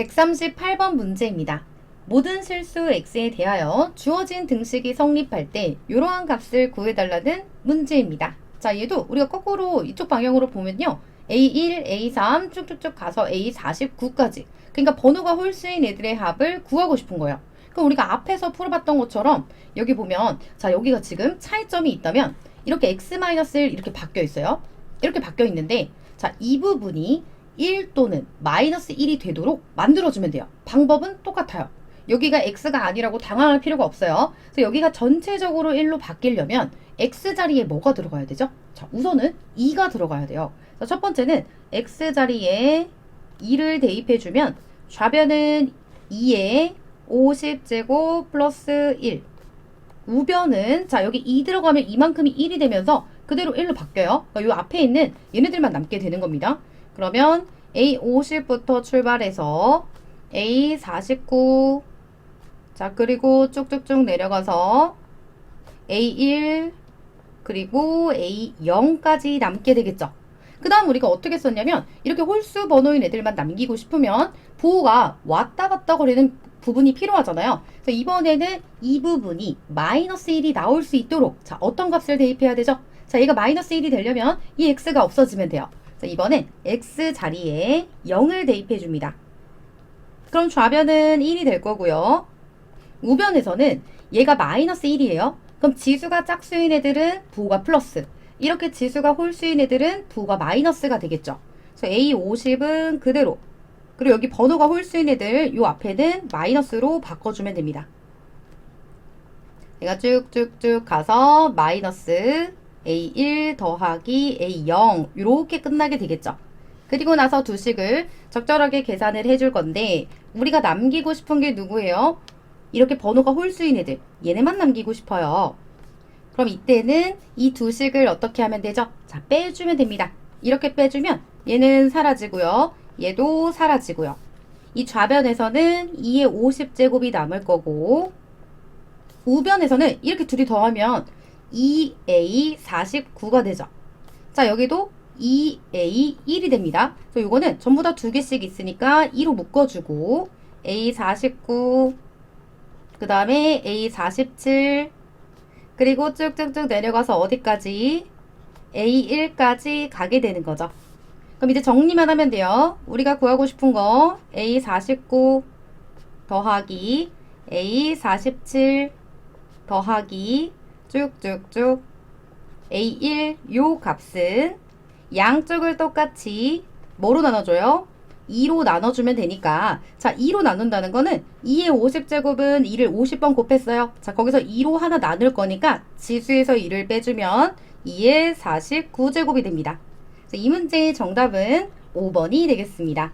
138번 문제입니다. 모든 실수 x에 대하여 주어진 등식이 성립할 때 이러한 값을 구해달라는 문제입니다. 자, 얘도 우리가 거꾸로 이쪽 방향으로 보면요. A1, A3 쭉쭉쭉 가서 A49까지. 그러니까 번호가 홀수인 애들의 합을 구하고 싶은 거예요. 그럼 우리가 앞에서 풀어봤던 것처럼 여기 보면 자, 여기가 지금 차이점이 있다면 이렇게 x-1 이렇게 바뀌어 있어요. 이렇게 바뀌어 있는데 자, 이 부분이 1 또는 마이너스 1이 되도록 만들어주면 돼요. 방법은 똑같아요. 여기가 x가 아니라고 당황할 필요가 없어요. 그래서 여기가 전체적으로 1로 바뀌려면 x 자리에 뭐가 들어가야 되죠? 자, 우선은 2가 들어가야 돼요. 첫 번째는 x 자리에 2를 대입해 주면 좌변은 2에 50제곱 플러스 1. 우변은 자 여기 2 들어가면 이만큼이 1이 되면서 그대로 1로 바뀌어요. 그러니까 요 앞에 있는 얘네들만 남게 되는 겁니다. 그러면 A50부터 출발해서 A49 자 그리고 쭉쭉쭉 내려가서 A1 그리고 A0까지 남게 되겠죠. 그 다음 우리가 어떻게 썼냐면 이렇게 홀수 번호인 애들만 남기고 싶으면 부호가 왔다 갔다 거리는 부분이 필요하잖아요. 그래서 이번에는 이 부분이 마이너스 1이 나올 수 있도록 자 어떤 값을 대입해야 되죠? 자 얘가 마이너스 1이 되려면 이 x가 없어지면 돼요. 자 이번엔 x 자리에 0을 대입해 줍니다. 그럼 좌변은 1이 될 거고요. 우변에서는 얘가 마이너스 1이에요. 그럼 지수가 짝수인 애들은 부호가 플러스. 이렇게 지수가 홀수인 애들은 부호가 마이너스가 되겠죠. 그래서 A50은 그대로. 그리고 여기 번호가 홀수인 애들 요 앞에는 마이너스로 바꿔주면 됩니다. 내가 쭉쭉쭉 가서 마이너스 A1 더하기 A0 이렇게 끝나게 되겠죠. 그리고 나서 두 식을 적절하게 계산을 해줄 건데 우리가 남기고 싶은 게 누구예요? 이렇게 번호가 홀수인 애들 얘네만 남기고 싶어요. 그럼 이때는 이 두 식을 어떻게 하면 되죠? 자 빼주면 됩니다. 이렇게 빼주면 얘는 사라지고요. 얘도 사라지고요. 이 좌변에서는 2의 50제곱이 남을 거고 우변에서는 이렇게 둘이 더하면 2a 49가 되죠. 자 여기도 2a 1이 됩니다. 그래서 이거는 전부 다 두 개씩 있으니까 2로 묶어주고 a 49 그 다음에 A 47 그리고 쭉쭉쭉 내려가서 어디까지 A 1까지 가게 되는 거죠. 그럼 이제 정리만 하면 돼요. 우리가 구하고 싶은 거 A 49 더하기 A 47 더하기 쭉쭉쭉 A1 요 값은 양쪽을 똑같이 뭐로 나눠줘요? 2로 나눠주면 되니까 자 2로 나눈다는 거는 2의 50제곱은 2를 50번 곱했어요. 자 거기서 2로 하나 나눌 거니까 지수에서 2를 빼주면 2의 49제곱이 됩니다. 그래서 이 문제의 정답은 5번이 되겠습니다.